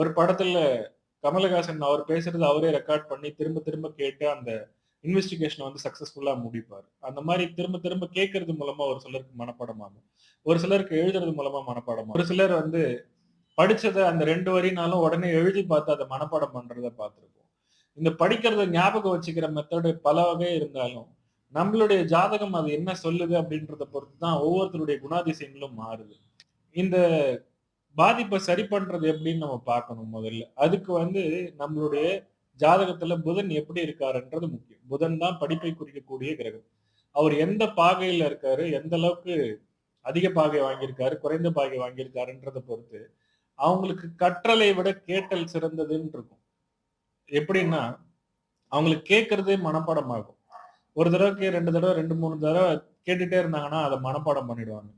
ஒரு படத்துல கமலஹாசன் அவர் பேசுறது அவரே ரெக்கார்ட் பண்ணி திரும்ப திரும்ப கேட்டு அந்த இன்வெஸ்டிகேஷன் வந்து சக்சஸ்ஃபுல்லா முடிப்பார். அந்த மாதிரி திரும்ப திரும்ப கேட்கறது மூலமா ஒரு சிலருக்கு மனப்பாடமாகும். ஒரு சிலருக்கு எழுதுறது மூலமா மனப்பாடம் ஒரு சிலர் வந்து படிச்சதை அந்த ரெண்டு வரினாலும் உடனே எழுதி பார்த்து அதை மனப்பாடம் பண்றத பார்த்துருப்போம். இந்த படிக்கிறத ஞாபகம் வச்சுக்கிற மெத்தடு பல வகை இருந்தாலும் நம்மளுடைய ஜாதகம் அது என்ன சொல்லுது அப்படின்றத பொறுத்து தான் ஒவ்வொருத்தருடைய குணாதிசயங்களும் மாறுது. இந்த பாதிப்பை சரி பண்றது எப்படின்னு நம்ம பார்க்கணும் முதல்ல. அதுக்கு வந்து நம்மளுடைய ஜாதகத்துல புதன் எப்படி இருக்காருன்றது முக்கியம். புதன் தான் படிப்பை குறிக்கக்கூடிய கிரகம். அவர் எந்த பாகையில இருக்காரு எந்த அளவுக்கு அதிக பாகை வாங்கியிருக்காரு குறைந்த பாகை வாங்கியிருக்காருன்றதை பொறுத்து அவங்களுக்கு கற்றலை விட கேட்டல் சிறந்ததுன்னு இருக்கும். எப்படின்னா அவங்களுக்கு கேட்கறதே மனப்பாடம் ஆகும். ஒரு தடவைக்கு ரெண்டு தடவை ரெண்டு மூணு தடவை கேட்டுட்டே இருந்தாங்கன்னா அதை மனப்பாடம் பண்ணிடுவாங்க.